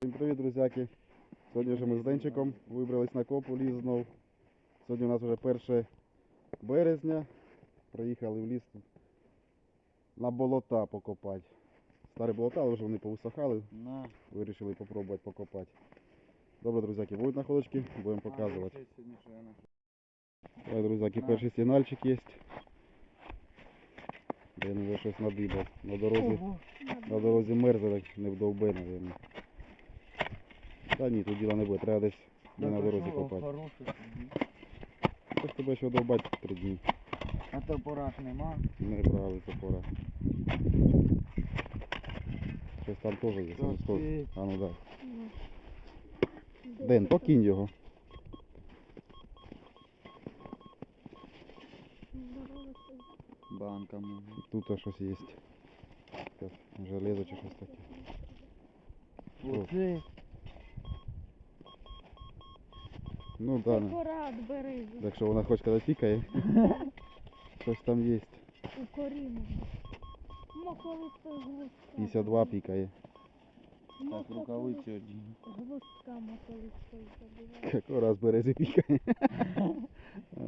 Всім привіт, друзяки. Сьогодні вже ми з Денчиком вибрались на копу ліс знов. Сьогодні у нас вже 1 березня. Приїхали в ліс на болота покопати. Старі болота, але вже вони повисохали. На. Вирішили попробувати покопати. Добре, друзяки, будуть находочки, будемо показувати. Давай, друзяки, перший сигнальчик є. Де вже щось надибав. На дорозі, на дорозі мерзли, не вдовбе, мабуть. Та ні, тут діла не буде, треба десь де на дорозі копати. Хтось тебе ще довбать три дні. А то пораж нема. Не брали топора. Щось там теж є. А ну да. Ден, покинь його. Банка може. Тут щось є. Железо чи щось таке. Оце. Ну да, не. Акурат бери якщо вона хоч коли тікає, щось там є. у коріння. Моколисто гвоздка. 52 пікає. Так, рукавиці одні. Гвоздка моколисто забиває. Як раз берези пікає. А.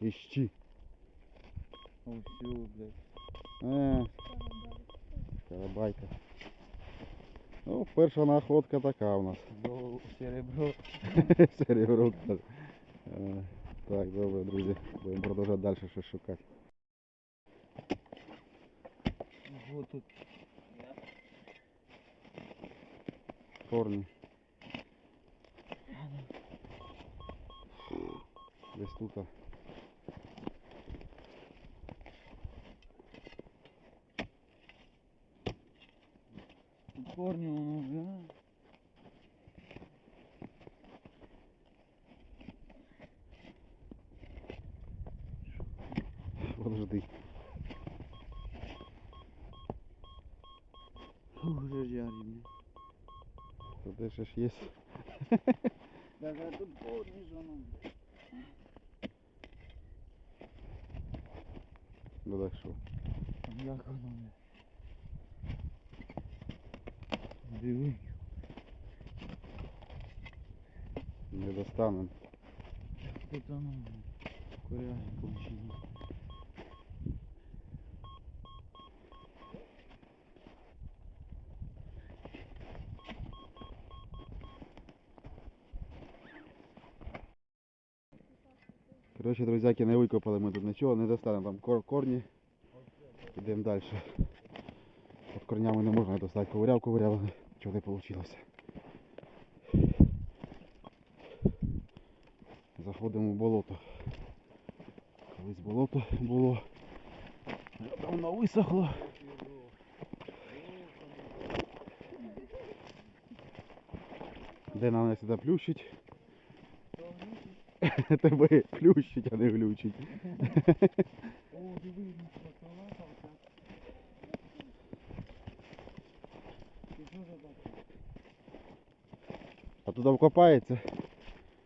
Іщи. Усю, блядь. А, карабайка. Ну, перша находка така у нас. До серебро. Серебро. Е, Так, добре, друзі. Будемо продовжувати далі щось шукати. Ого, тут. Корні. Десь тут. А. Тут корні воно вже. Подожди. Фу, вже жарі, блядь. Тут де ще ж є. А тут корні ж воно. Ну так що. Як воно, блядь? Диви. Не достанемо. Тут воно. Коряги кончені. Коротше, друзяки, не викопали ми тут нічого, не достанемо там кор- корні. Йдемо далі. Під корнями не можна достати. Ковиряв, ковиряв, але нічого не вийшло. Заходимо в болото. Колись болото було. Давно висохло. Де нам сюди плющить? Тебе плющить, а не глючить. О, диви? А туди вкопається.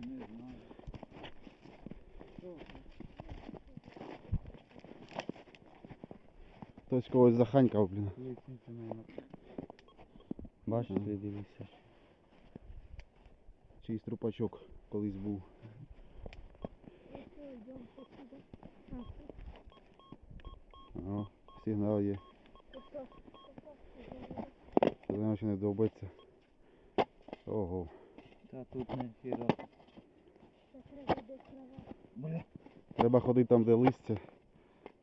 Не знаю. Що це? Хтось когось заханькав, блін. Наверное. Бачиш, ти дивишся. Чийсь трупачок колись був. О, сигнал є. Це ще не довбиться. Ого. Та тут не хіра. Треба ходити там, де листя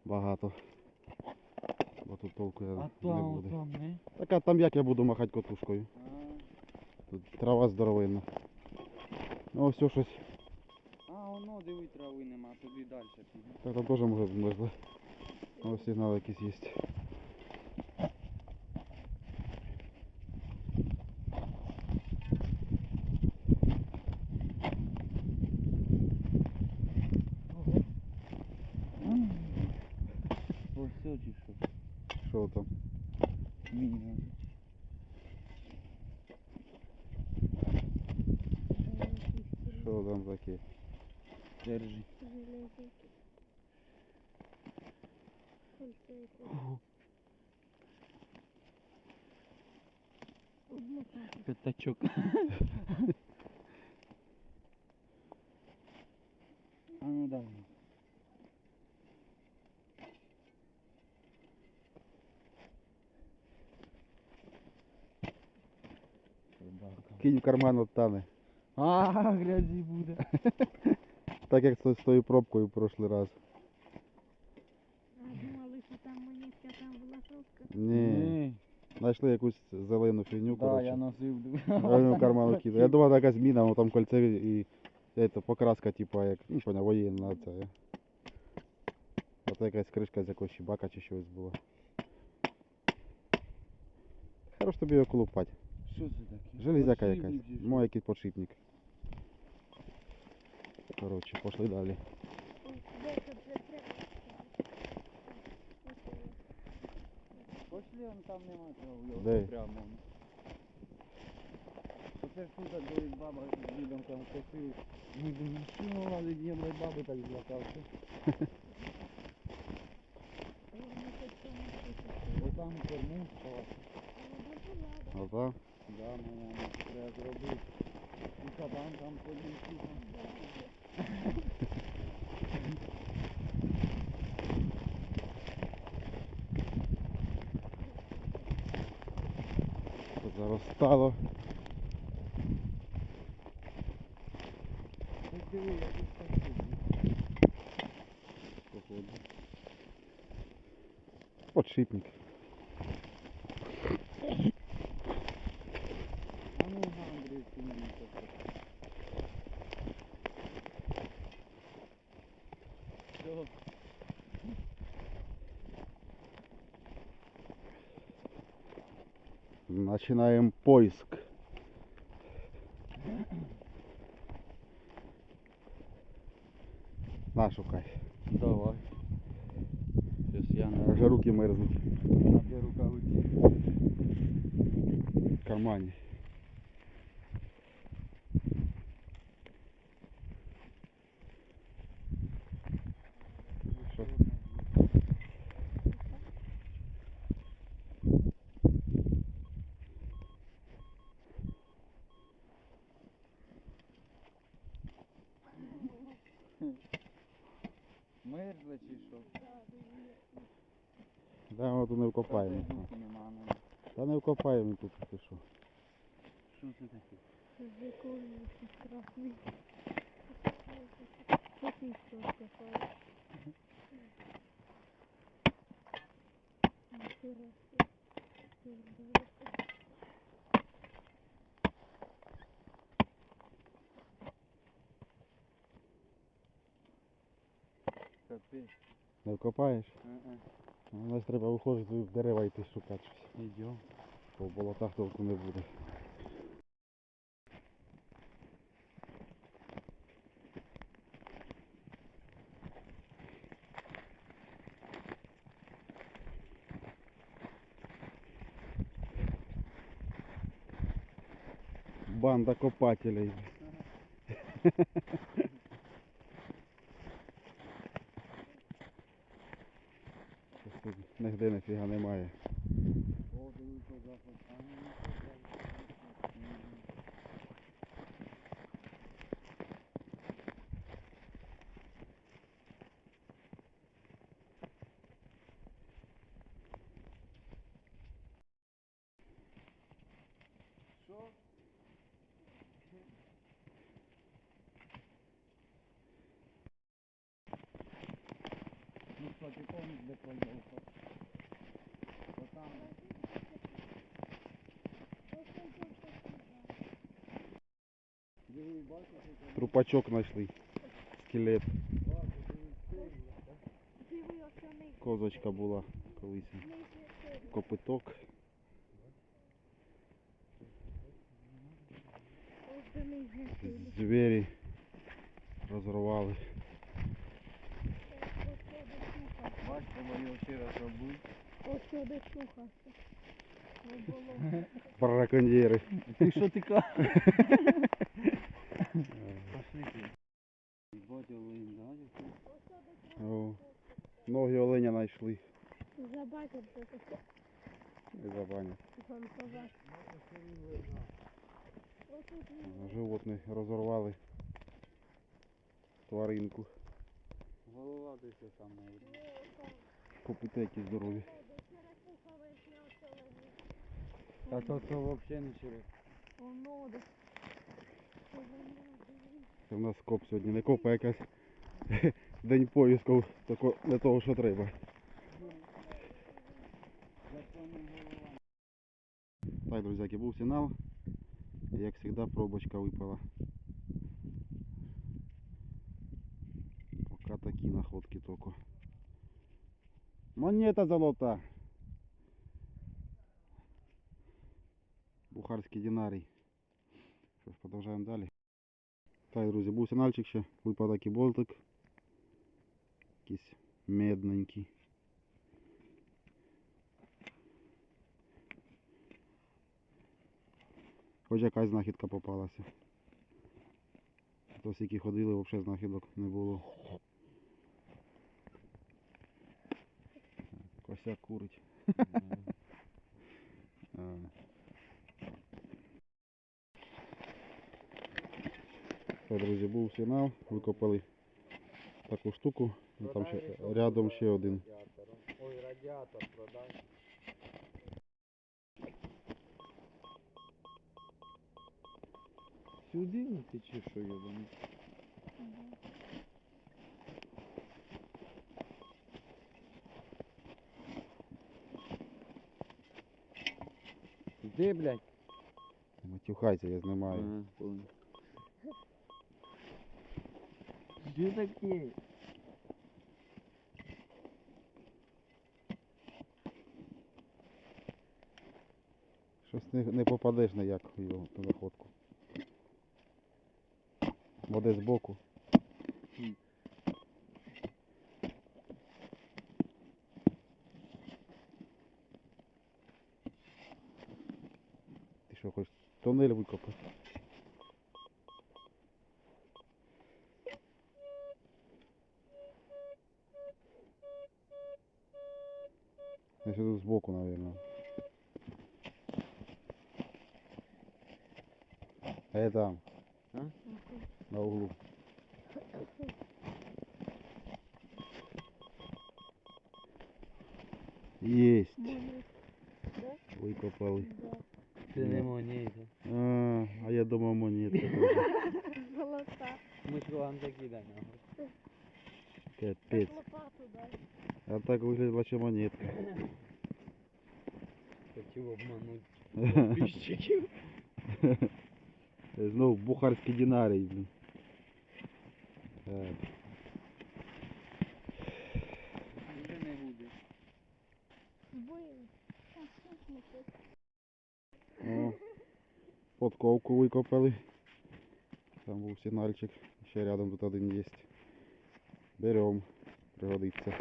багато. Бо тут толку А не там, буде. там не. Так а там як я буду махати котушкою? Тут трава здоровенна. Ну ось щось. а воно, диви, трави нема, тобі далі піде. Так там теж може змерзло. Ось сигнал якийсь є. Ось все чи? Що там? Міна. Що там таке? Держи. Железяки. стоїть. Одну хату. П'ятачок. А ну дай. Рибалка. Кинь в карман от тане. А, грязі буде. Так як з тою пробкою в прошлий раз. А думали, що там монетка, там була сотка. Ні. Знайшли якусь зелену фігню, Да, я коротше. носив. А в карман кидав. Я думав, зміна, воно там кольцеві і это, покраска, типа, як, ну, поняв, воєнна ця. е. А то якась кришка з якогось щебака чи щось була. Хорош тобі його колупати. Що це таке? Железяка якась. Подшипник чи що? Мой якийсь подшипник. Коротше, пошли далі. Де це це треба? Пошли, он там нема цього Де? його прямо. Оце ж тут колись баба з дідом там косив. Ми думали, що ну ладно, дід моєї баби так злякався. Отам корму стала. Ага. Да, мама треба зробити. І кабан там подійшов. Заростало. Диви, я тут так Походу. Подшипник. А ну на Андрій, ти мені таке. Все. Начинаем поиск. На, шукай. Давай. Сейчас я Вже руки мерзнуть наберу рукавиці. в кармані. Що? Мерзла чи що? Да, ми тут не вкопаємо. Дуки нема, ну. Не тут, ти що. Що це таке? З якої красний. Такий що Капець. Не. Ну, У нас треба виходити в дерева йти шукати щось. Ідем. Бо в болотах толку не буде. Банда копателей. Тут Нігде ніфіга немає. Що? Ну що, ти помниш, де поїхав? Отам. Диви, бачиш, яка Трупачок знайшли. Скелет. Козочка була колись. Копиток. Ось до них гетили. Звірі розорвали. Ось чуха. Браконьєри. Ти що ти кажеш? Пошли ти. Бать, олень, да? О, ноги оленя знайшли. забачив, що таке І забанять. гонкова. Отут він. Животних розорвали тваринку. Голова десь там навіть. Копити які здорові. Черепуха вишня оце лежить. Та то це взагалі не через. Воно де. Це в нас коп сьогодні не коп, а якась день поїздків тако не того, що треба. Так, друзяки, був сигнал. І, Як завжди, пробочка випала. Поки такі находки тільки. Монета золота. Бухарський динарій. Що ж, продовжуємо далі. Так, друзі, був сигнальчик ще, випав такий болтик. Якийсь медненький. Хоч якась знахідка попалася. То скільки ходили, взагалі знахідок не було. Косяк курить. Так, друзі, був сигнал, викопали таку штуку, і там ще рядом ще один. Ой, радіатор продай. Сюди не ти чи що йобаний? Де, блядь? Матюхайся, я знімаю. Ага, понял. Де таке? Щось не, не попадеш ніяк в його находку. Воде збоку. Ти що, хочеш тунель викопати? Я сюди збоку, наверное. Э там. А? На углу. Есть. Викопали. Це не монета. А, а я думав монетка. теж. Золота. Ми ж вам такі да нахуй. Капець. Лопату дай. А так виглядала ще монетка. Хотів обманути підписчиків. Знов бухарський динарій, блін. Так. Вже не буде. Били. Так, так. О, подковку викопали. Там був сигнальчик. Ще рядом тут один є. Берем. Пригодиться.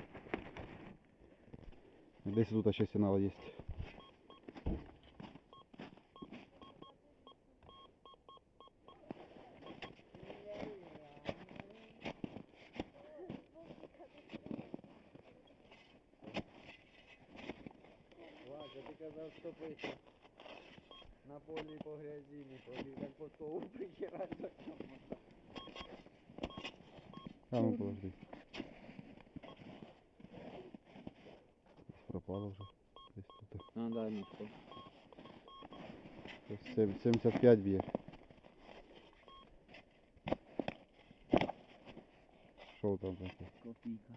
Десь тут ще сигнал є. Ти казав, що пише. На полі по грязі не ходив, так по стову прихерать за А ну подожди. Пропало вже. Десь тут. А, да, ну що. Ось 75 б'є. Що там таке? Копійка.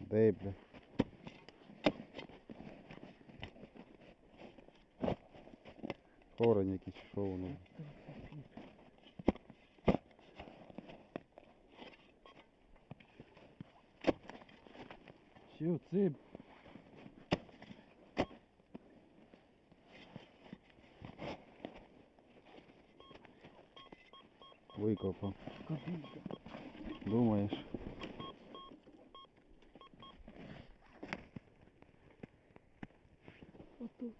Де, бля? Хорень якийсь, що воно? Що це? Викопав. Копійка. Думаєш? Отут.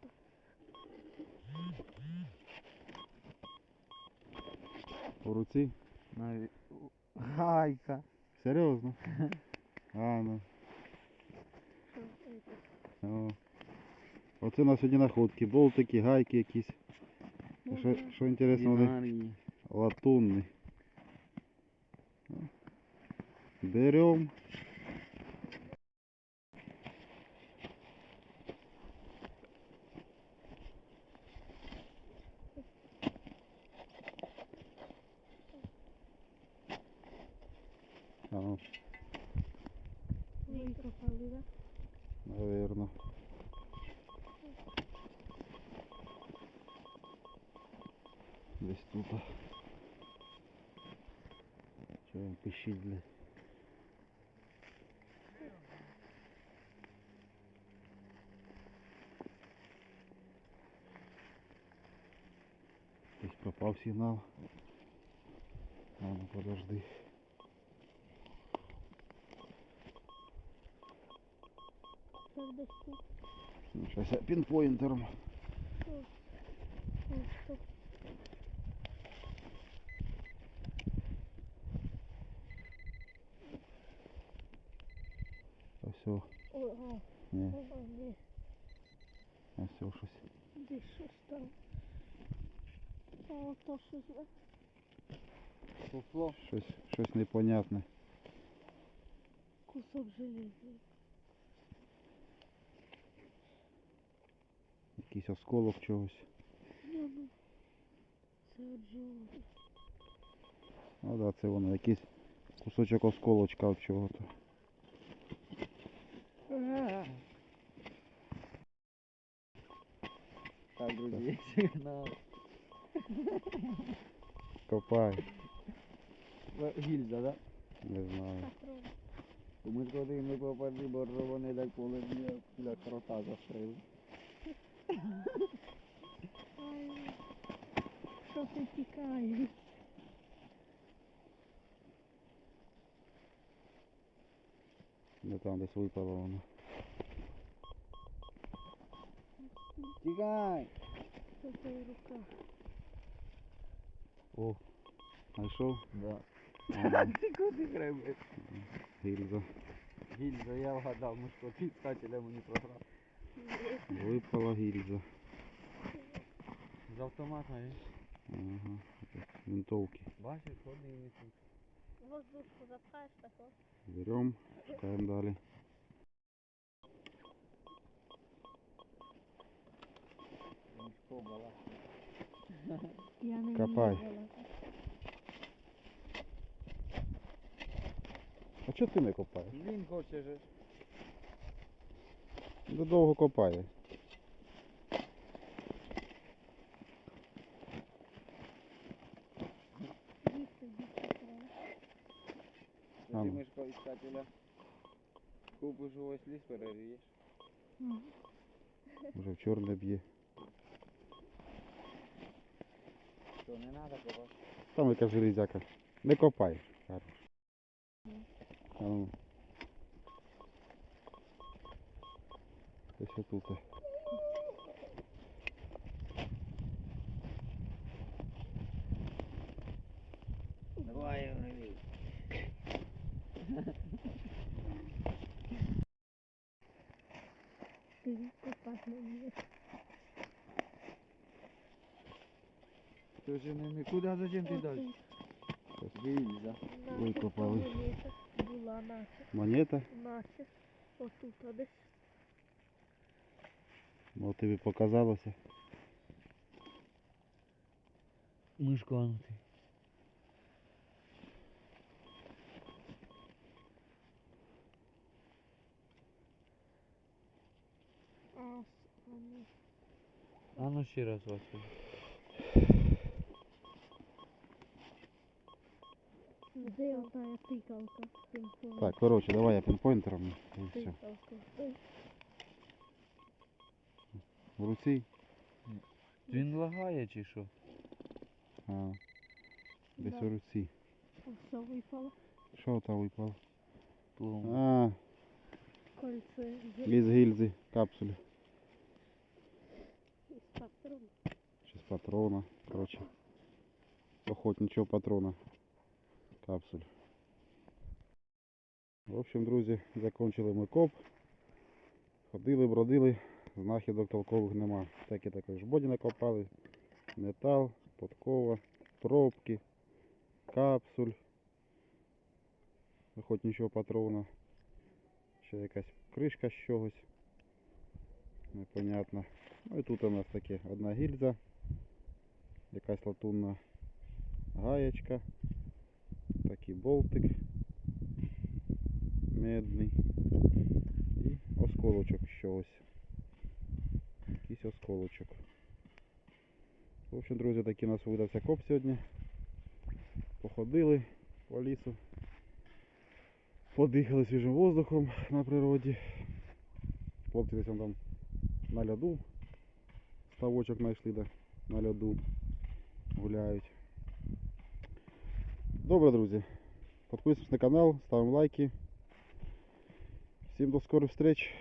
Навіть. Гайка. Серйозно? А, ну. Що Оце у нас сьогодні находки. Болтики, гайки якісь. Що, Ага. що інтересно, вони латунні. Берем. А, ну, Викопали, да? наверно. Десь тут. Що він пищить, бля? Десь пропав сигнал. А ну подожди. Сейчас. Ну, я пинпоинтером. Тут. А все. Ой, а, Ні, а, ні. а все щось. Десь щось там. Ото щось. Щось, непонятне. Кусок железний. Якийсь осколок чогось. Ну, ну. Це от. Ну да, це воно якийсь кусочок осколочка від чого-то. Так, друзі, сигнал. Копай. Е, Гільза, да? Не знаю. Патрон. Ми туди не попади, бо вони так полетіли, для крота застрелили. Ай, що ти тікаєш? Не там десь випало воно. Тікай! Що це в руках? О, знайшов? Да. Ага, Ти куди гребеш? гільза. Гільза, я вгадав, ми що ти скателя мені програв. Випала гільза. З автоматної. Ага. Винтовки. Бачиш, ходи і несуть. Воздушку запхаєш тако? Берем, шукаємо далі. Мішко бала. Я не Копай. А чого ти не копаєш? Він хоче же. Ну довго копає. Ти Ано. мишко іскателя. Купиш увесь ліс, перерієш. Вже в чорне б'є. Що, не треба копати? Там яка железяка. Не копай. А ну. Ось отут. Давай, рви. Ти копати не Ти ж не а зачем ти далі? Гільза. Наша Викопали. монета була наша. Монета. Наша. Отут а десь. Ну тобі показалося. Мишко, а ну. А, а ну ще раз Василь. Де ота тикалка? Пінг-понг? Так, коротше, давай я пінпойнтером. І все. Тикалка. Ой, В руці. Він лагає чи що? А, десь да. у руці. Все випало. Що там випало? Пломба. А, Кольце з із гільзи, капсулі. із патрон. Чи з патрона. Коротше. Охотничого патрона. Капсуль. В общем, друзі, закончили ми коп. Ходили, бродили. знахідок толкових нема. Такі також боді накопали, метал, подкова, пробки, капсуль, охотничого патрона, ще якась кришка з чогось. Непонятно. Ну і тут у нас таке одна гільза, якась латунна гаєчка, такий болтик медний і осколочок чогось. Якийсь осколочок. В общем, друзі, такий у нас видався коп сьогодні. Походили по лісу. Подихали свіжим воздухом на природі. Хлопці десь там на льоду. Ставочок знайшли да, на льоду. Гуляють. Добре, друзі. Підписуйтесь на канал, ставимо лайки. Всім до скорих встреч.